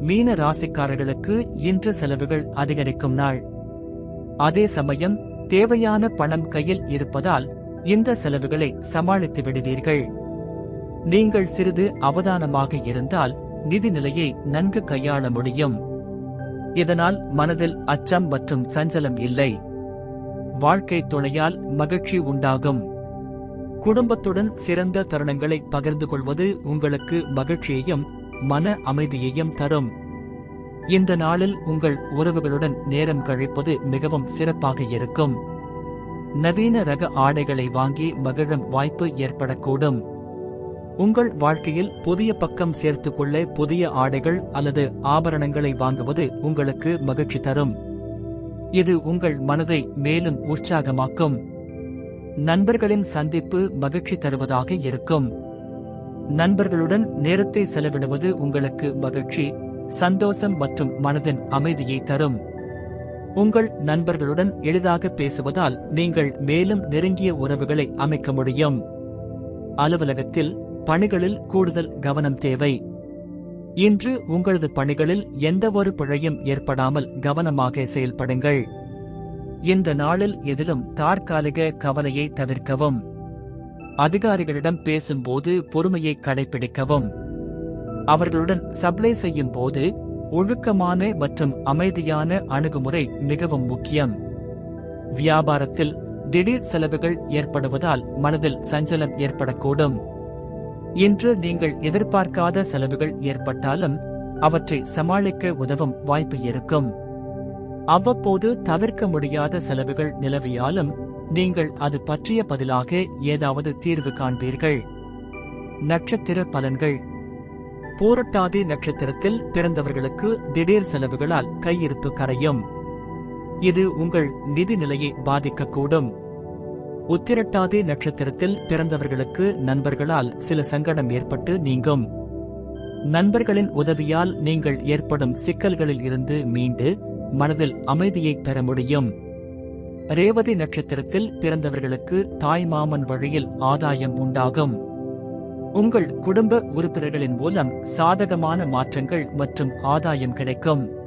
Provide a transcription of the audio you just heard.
மீன ராசிக்காரர்களுக்கு இன்று செலவுகள் அதிகரிக்கும் நாள். அதே சமயம் தேவையான பணம் கையில் இருப்பதால் இந்த செலவுகளை சமாளித்து விடுவீர்கள். நீங்கள் சிறிது அவதானமாக இருந்தால் நிதி நிலையை நன்கு கையாள முடியும். இதனால் மனதில் அச்சம் மற்றும் சஞ்சலம் இல்லை. வாழ்க்கை துணையால் மகிழ்ச்சி உண்டாகும். குடும்பத்துடன் சிறந்த தருணங்களை பகிர்ந்து கொள்வது உங்களுக்கு மகிழ்ச்சியையும் மன அமைதியையும் தரும். இந்த நாளில் உங்கள் உறவுகளுடன் நேரம் கழிப்பது மிகவும் சிறப்பாக இருக்கும். நவீன ரக ஆடைகளை வாங்கி மகிழும் வாய்ப்பு ஏற்படக்கூடும். உங்கள் வாழ்க்கையில் புதிய பக்கம் சேர்த்துக்கொள்ள புதிய ஆடைகள் அல்லது ஆபரணங்களை வாங்குவது உங்களுக்கு மகிழ்ச்சி தரும். இது உங்கள் மனதை மேலும் உற்சாகமாக்கும். நண்பர்களின் சந்திப்பு மகிழ்ச்சி தருவதாக இருக்கும். நண்பர்களுடன் நேரத்தை செலவிடுவது உங்களுக்கு மகிழ்ச்சி சந்தோஷம் மற்றும் மனதின் அமைதியை தரும். உங்கள் நண்பர்களுடன் எளிதாக பேசுவதால் நீங்கள் மேலும் நெருங்கிய உறவுகளை அமைக்க முடியும். அலுவலகத்தில் பணிகளில் கூடுதல் கவனம் தேவை. இன்று உங்களது பணிகளில் எந்தவொரு பிழையும் ஏற்படாமல் கவனமாக செயல்படுங்கள். இந்த நாளில் எதிலும் தற்காலிக கவலையை தவிர்க்கவும். அதிகாரிகளிடம் பேசும்போது பொறுமையை கடைபிடிக்கவும். அவர்களுடன் சப்ளை செய்யும் போது ஒழுக்கமான மற்றும் அமைதியான அணுகுமுறை மிகவும் முக்கியம். வியாபாரத்தில் திடீர் செலவுகள் ஏற்படுவதால் மனதில் சஞ்சலம் ஏற்படக்கூடும். இன்று நீங்கள் எதிர்பார்க்காத செலவுகள் ஏற்பட்டாலும் அவற்றை சமாளிக்க உதவும் வாய்ப்பு இருக்கும். அவ்வப்போது தவிர்க்க முடியாத செலவுகள் நிலவியாலும் நீங்கள் அது பற்றிய பதிலாக ஏதாவது தீர்வு காண்பீர்கள். நட்சத்திர பலன்கள். போரட்டாதி நட்சத்திரத்தில் பிறந்தவர்களுக்கு திடீர் செலவுகளால் கையிருப்பு கரையும். இது உங்கள் நிதி நிலையை பாதிக்கக்கூடும். உத்திரட்டாதி நட்சத்திரத்தில் பிறந்தவர்களுக்கு நண்பர்களால் சில சங்கடம் ஏற்பட்டு நீங்கும். நண்பர்களின் உதவியால் நீங்கள் ஏற்படும் சிக்கல்களில் இருந்து மீண்டு மனதில் அமைதியை பெற முடியும். ரேவதி நட்சத்திரத்தில் பிறந்தவர்களுக்கு தாய் மாமன் வழியில் ஆதாயம் உண்டாகும். உங்கள் குடும்ப உறுப்பினர்களின் மூலம் சாதகமான மாற்றங்கள் மற்றும் ஆதாயம் கிடைக்கும்.